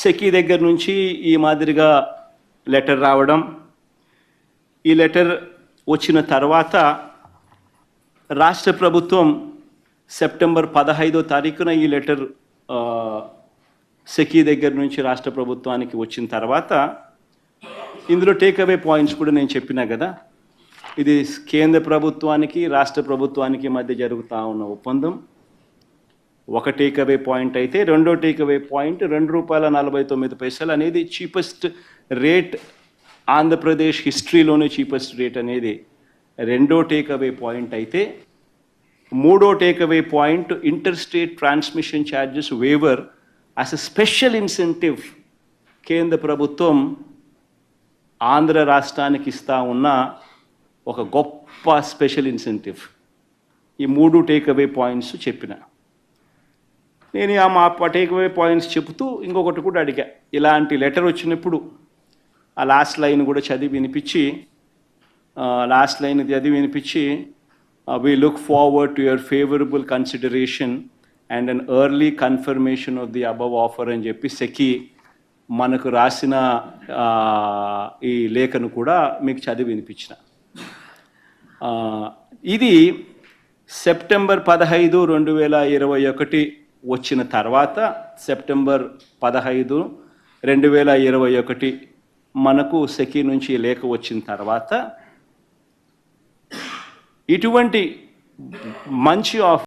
SECI దగ్గర నుంచి ఈ మాదిరిగా లెటర్ రావడం ఈ లెటర్ వచ్చిన తర్వాత రాష్ట్ర ప్రభుత్వం సెప్టెంబర్ పదహైదో తారీఖున ఈ లెటర్ సెకీ దగ్గర నుంచి రాష్ట్ర ప్రభుత్వానికి వచ్చిన తర్వాత ఇందులో టేక్ అవే పాయింట్స్ కూడా నేను చెప్పినా కదా ఇది కేంద్ర ప్రభుత్వానికి రాష్ట్ర ప్రభుత్వానికి మధ్య జరుగుతూ ఉన్న ఒప్పందం. ఒక టేక్ అవే పాయింట్ అయితే రెండో టేక్ అవే పాయింట్ రెండు రూపాయల నలభై తొమ్మిది పైసలు అనేది చీపెస్ట్ రేట్ ఆంధ్రప్రదేశ్ హిస్టరీలోనే చీపెస్ట్ రేట్ అనేది. రెండో టేక్ అవే పాయింట్ అయితే మూడో take away point interstate transmission charges waiver as a special incentive కేంద్ర ప్రభుత్వం ఆంధ్ర రాష్ట్రానికి ఇస్తా ఉన్న ఒక గొప్ప స్పెషల్ ఇన్సెంటివ్ ఈ మూడు టేక్ అవే పాయింట్స్ చెప్పిన. నేను ఆ మా టేక్ పాయింట్స్ చెబుతూ ఇంకొకటి కూడా అడిగా. ఇలాంటి లెటర్ వచ్చినప్పుడు ఆ లాస్ట్ లైన్ కూడా చదివి వినిపించి లాస్ట్ లైన్ చదివి వినిపించి we look forward to your favourable consideration and an early confirmation of the above offer అని చెప్పి సెకి మనకు రాసిన ఈ లేఖను కూడా మీకు చదివి వినిపించిన. ఇది సెప్టెంబర్ పదహైదు రెండు వేల ఇరవై ఒకటి వచ్చిన తర్వాత సెప్టెంబర్ పదహైదు రెండు వేల ఇరవై ఒకటి మనకు సెకీ నుంచి లేఖ వచ్చిన తర్వాత ఇటువంటి మంచి ఆఫ్